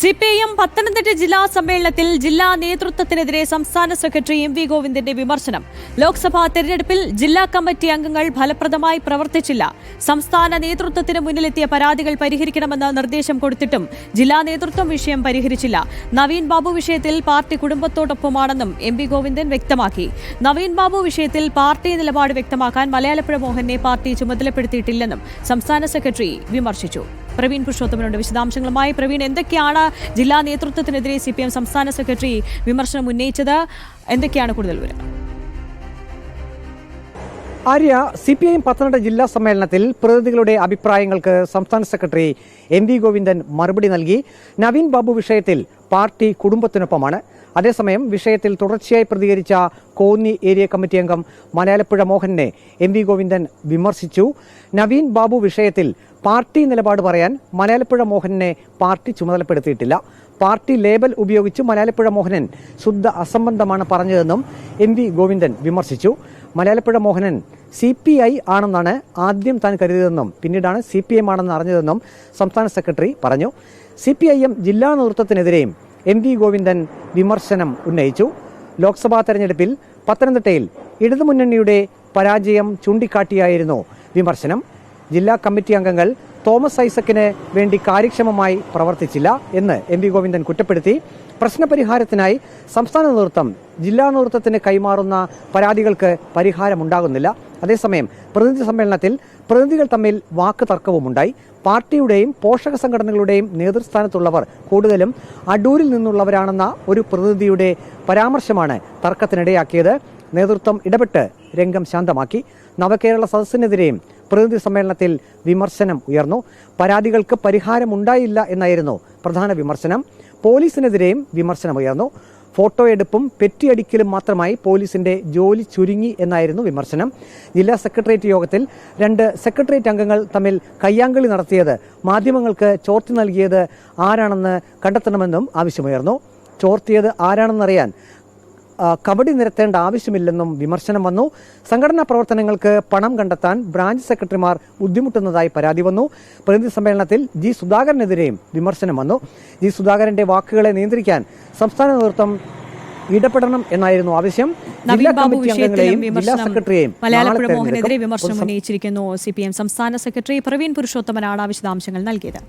C P M Pathanamthitta ജില്ലാ സമ്മേളനത്തിൽ ജില്ലാ നേതൃത്വത്തിനെതിരെ സംസ്ഥാന സെക്രട്ടറി എം വി ഗോവിന്ദന്റെ വിമർശനം. ലോക്സഭാ തെരഞ്ഞെടുപ്പിൽ ജില്ലാ കമ്മിറ്റി അംഗങ്ങൾ ഫലപ്രദമായി പ്രവർത്തിച്ചില്ല. സംസ്ഥാന നേതൃത്വത്തിന് മുന്നിലെത്തിയ പരാതികൾ പരിഹരിക്കണമെന്ന് നിർദ്ദേശം കൊടുത്തിട്ടും ജില്ലാ നേതൃത്വം വിഷയം പരിഹരിച്ചില്ല. നവീൻ ബാബു വിഷയത്തിൽ പാർട്ടി കുടുംബത്തോടൊപ്പമാണെന്നും എം വി ഗോവിന്ദൻ വ്യക്തമാക്കി. നവീൻ ബാബു വിഷയത്തിൽ പാർട്ടി നിലപാട് വ്യക്തമാക്കാൻ മലയാളപ്പുഴ മോഹനെ പാർട്ടി ചുമതലപ്പെടുത്തിയിട്ടില്ലെന്നും സംസ്ഥാന സെക്രട്ടറി വിമർശിച്ചു. പ്രവീൺ പുരുഷോത്തമനുണ്ട്. വിശദാംശങ്ങളുമായി പ്രവീൺ എന്തൊക്കെയാണ് ജില്ലാ നേതൃത്വത്തിനെതിരെ സി സംസ്ഥാന സെക്രട്ടറി വിമർശനം ഉന്നയിച്ചത്? എന്തൊക്കെയാണ് കൂടുതൽ വിവരം Arya C P I Pathanamthitta ജില്ലാ സമ്മേളനത്തിൽ പ്രതിനിധികളുടെ അഭിപ്രായങ്ങൾക്ക് സംസ്ഥാന സെക്രട്ടറി എം വി ഗോവിന്ദൻ മറുപടി നൽകി. നവീൻ ബാബു വിഷയത്തിൽ പാർട്ടി കുടുംബത്തിനൊപ്പമാണ്. അതേസമയം വിഷയത്തിൽ തുടർച്ചയായി പ്രതികരിച്ച കോന്നി ഏരിയ കമ്മിറ്റി അംഗം മലയാലപ്പുഴ മോഹനെ എം വി ഗോവിന്ദൻ വിമർശിച്ചു. നവീൻ ബാബു വിഷയത്തിൽ പാർട്ടി നിലപാട് പറയാൻ മലയാലപ്പുഴ മോഹനെ പാർട്ടി ചുമതലപ്പെടുത്തിയിട്ടില്ല. പാർട്ടി ലേബൽ ഉപയോഗിച്ച് മലയാലപ്പുഴ മോഹനൻ ശുദ്ധ അസംബന്ധമാണ് പറഞ്ഞതെന്നും എം വി ഗോവിന്ദൻ വിമർശിച്ചു. Malayalapuzha Mohanan C P I ആണെന്നാണ് ആദ്യം താൻ കരുതിയതെന്നും പിന്നീടാണ് സി പി എം ആണെന്ന് അറിഞ്ഞതെന്നും സംസ്ഥാന സെക്രട്ടറി പറഞ്ഞു. സി പി ഐ എം ജില്ലാ നേതൃത്വത്തിനെതിരെയും എം വി ഗോവിന്ദൻ വിമർശനം ഉന്നയിച്ചു. ലോക്സഭാ തെരഞ്ഞെടുപ്പിൽ പത്തനംതിട്ടയിൽ ഇടതുമുന്നണിയുടെ പരാജയം ചൂണ്ടിക്കാട്ടിയായിരുന്നു വിമർശനം. ജില്ലാ കമ്മിറ്റി അംഗങ്ങൾ തോമസ് ഐസക്കിന് വേണ്ടി കാര്യക്ഷമമായി പ്രവർത്തിച്ചില്ല എന്ന് എം വി ഗോവിന്ദൻ കുറ്റപ്പെടുത്തി. പ്രശ്നപരിഹാരത്തിനായി സംസ്ഥാന നേതൃത്വം ജില്ലാ നേതൃത്വത്തിന് കൈമാറുന്ന പരാതികൾക്ക് പരിഹാരമുണ്ടാകുന്നില്ല. അതേസമയം പ്രതിനിധി സമ്മേളനത്തിൽ പ്രതിനിധികൾ തമ്മിൽ വാക്ക് തർക്കവുമുണ്ടായി. പാർട്ടിയുടെയും പോഷക സംഘടനകളുടെയും നേതൃസ്ഥാനത്തുള്ളവർ കൂടുതലും അടൂരിൽ നിന്നുള്ളവരാണെന്ന ഒരു പ്രതിനിധിയുടെ പരാമർശമാണ് തർക്കത്തിനിടയാക്കിയത്. നേതൃത്വം ഇടപെട്ട് രംഗം ശാന്തമാക്കി. നവകേരള സദസ്സിനെതിരെയും പ്രതിനിധി സമ്മേളനത്തിൽ വിമർശനം ഉയർന്നു. പരാതികൾക്ക് പരിഹാരമുണ്ടായില്ല എന്നായിരുന്നു പ്രധാന വിമർശനം. പോലീസിനെതിരെയും വിമർശനമുയർന്നു ഫോട്ടോ എടുപ്പും പെറ്റിയടിക്കലും മാത്രമായി പോലീസിന്റെ ജോലി ചുരുങ്ങി എന്നായിരുന്നു വിമർശനം. ജില്ലാ സെക്രട്ടേറിയറ്റ് യോഗത്തിൽ രണ്ട് സെക്രട്ടേറിയറ്റ് അംഗങ്ങൾ തമ്മിൽ കയ്യാങ്കളി നടത്തിയത് മാധ്യമങ്ങൾക്ക് ചോർത്തി നൽകിയത് ആരാണെന്ന് കണ്ടെത്തണമെന്നും ആവശ്യമുയർന്നു. ചോർത്തിയത് ആരാണെന്നറിയാൻ കബഡി നിരത്തേണ്ട ആവശ്യമില്ലെന്നും വിമർശനം വന്നു. സംഘടനാ പ്രവർത്തനങ്ങൾക്ക് പണം കണ്ടെത്താൻ ബ്രാഞ്ച് സെക്രട്ടറിമാർ ബുദ്ധിമുട്ടുന്നതായി പരാതി വന്നു. പ്രതിനിധി സമ്മേളനത്തിൽ ജി സുധാകരനെതിരെയും വിമർശനം വന്നു. ജി സുധാകരന്റെ വാക്കുകളെ നിയന്ത്രിക്കാൻ സംസ്ഥാന നേതൃത്വം ഇടപെടണം എന്നായിരുന്നു ആവശ്യം. നവീൻ ജില്ലാ ബാബു കമ്മിറ്റി അംഗങ്ങളെയും ജില്ലാ സെക്രട്ടറിയെയും മലയാള വിമർശനം ഉന്നയിച്ചിരിക്കുന്നു സി പി എം സംസ്ഥാന സെക്രട്ടറി പ്രവീൺ പുരുഷോത്തമനാണ് വിശദാംശങ്ങൾ നൽകിയത്.